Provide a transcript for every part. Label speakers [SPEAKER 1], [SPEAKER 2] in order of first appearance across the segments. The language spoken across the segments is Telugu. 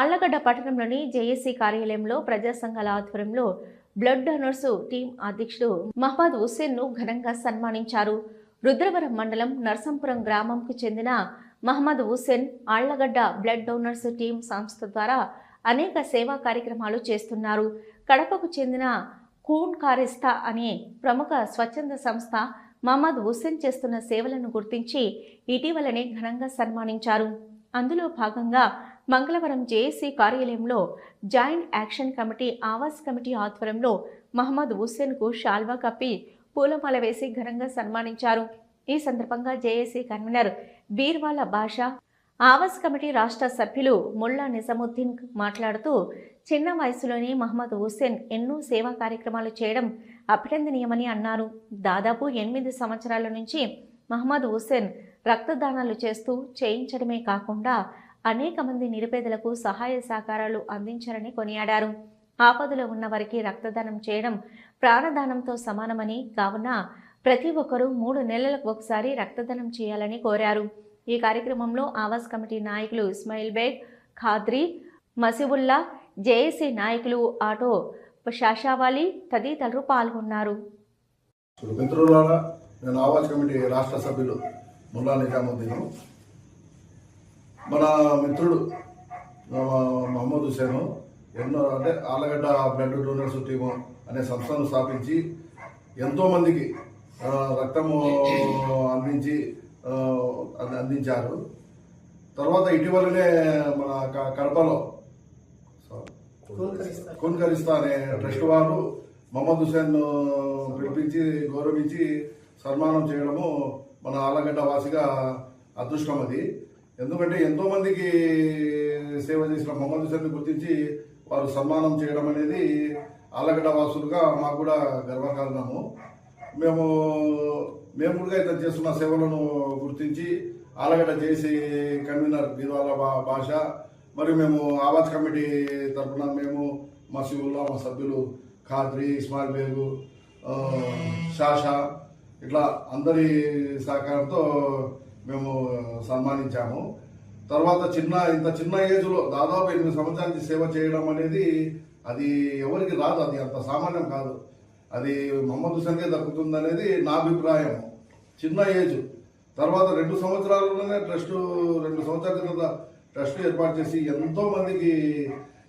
[SPEAKER 1] ఆళ్ళగడ్డ పట్టణంలోని జేఏసీ కార్యాలయంలో ప్రజా సంఘాల ఆధ్వర్యంలో బ్లడ్ డోనర్స్ టీం అధ్యక్షుడు మహమ్మద్ హుస్సేన్ను ఘనంగా సన్మానించారు. రుద్రవరం మండలం నర్సంపురం గ్రామంకు చెందిన Mohammad Hussain Allagadda blood donors team సంస్థ ద్వారా అనేక సేవా కార్యక్రమాలు చేస్తున్నారు. కడపకు చెందిన కూన్ కారిస్తా అనే ప్రముఖ స్వచ్ఛంద సంస్థ మహమ్మద్ హుస్సేన్ చేస్తున్న సేవలను గుర్తించి ఇటీవలనే ఘనంగా సన్మానించారు. అందులో భాగంగా మంగళవారం జేఏసీ కార్యాలయంలో joint action committee Awaaz committee ఆధ్వర్యంలో మహమ్మద్ హుస్సేన్కు షాల్వా కప్పి పూలమాల వేసి ఘనంగా సన్మానించారు. ఈ సందర్భంగా జేఏసీ కన్వీనర్ బీర్వాల భాష ఆవాస్ కమిటీ రాష్ట్ర సభ్యులు ముల్లా నిజాముద్దీన్ మాట్లాడుతూ చిన్న వయసులోనే మహమ్మద్ హుస్సేన్ ఎన్నో సేవా కార్యక్రమాలు చేయడం అభినందనీయమని అన్నారు. దాదాపు ఎనిమిది సంవత్సరాల నుంచి మహమ్మద్ హుస్సేన్ రక్తదానాలు చేస్తూ చేయించడమే కాకుండా అనేక మంది నిరుపేదలకు సహాయ సహకారాలు అందించారని కొనియాడారు. ఆపదలో ఉన్న వారికి రక్తదానం చేయడం ప్రాణదానంతో సమానమని కావున ప్రతి ఒక్కరూ మూడు నెలలకు ఒకసారి రక్తదానం చేయాలని కోరారు. ఈ కార్యక్రమంలో ఆవాస్ కమిటీ నాయకులు ఇస్మాయిల్ బేగ్ ఖాద్రి మసిబుల్లా జేఏసీ నాయకులు ఆటో షాషావాలి తదితరులు పాల్గొన్నారు.
[SPEAKER 2] మిత్రులారా నేను ఆవాజ్ కమిటీ రాష్ట్ర సభ్యులు ముల్లా నిజాముద్దీన్. మన మిత్రుడు మహమ్మద్ హుసేన్ ఎన్నో అంటే ఆలగడ్డ బ్లడ్ డోనర్స్ టీము అనే సంస్థను స్థాపించి ఎంతోమందికి రక్తము అందించి అందించారు. తర్వాత ఇటీవలనే మన కడపలో కున్కరిస్తా. అనే ట్రస్ట్ వారు మహమ్మద్ హుసేన్ పిలిపించి గౌరవించి సన్మానం చేయడము మన ఆలగడ్డ వాసిగా అదృష్టం అది. ఎందుకంటే ఎంతోమందికి సేవ చేసిన మహమ్మద్ హుసేన్ గుర్తించి వారు సన్మానం చేయడం అనేది ఆలగడ్డ వాసులుగా మాకు కూడా గర్వకారణము. మేము మేము కూడా ఇతను చేస్తున్న సేవలను గుర్తించి ఆలగడ్డ చేసి కన్వీనర్ బీర్వాల భాష మరియు మేము ఆవాజ్ కమిటీ తరఫున మేము మా శివుల్లో మా సభ్యులు ఖాద్రి ఇస్మాయిల్ బేగు షాషా ఇట్లా అందరి సహకారంతో మేము సన్మానించాము. తర్వాత చిన్న ఇంత చిన్న ఏజ్లో దాదాపు ఎనిమిది సంవత్సరానికి సేవ చేయడం అనేది అది ఎవరికి రాదు. అది అంత సామాన్యం కాదు. అది మహమ్మద్ హుసేన్కే దక్కుతుంది అనేది నా అభిప్రాయం. చిన్న ఏజ్. తర్వాత రెండు సంవత్సరాలలోనే ట్రస్ట్ రెండు సంవత్సరాల క్రితం ట్రస్ట్ ఏర్పాటు చేసి ఎంతో మందికి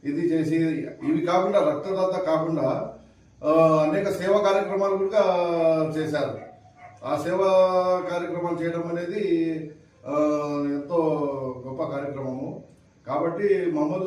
[SPEAKER 2] ఇది చేసి ఇవి కాకుండా రక్తదాత కాకుండా అనేక సేవా కార్యక్రమాలు కూడా చేశారు. ఆ సేవా కార్యక్రమాలు చేయడం అనేది ఎంతో గొప్ప కార్యక్రమము. కాబట్టి మహమ్మద్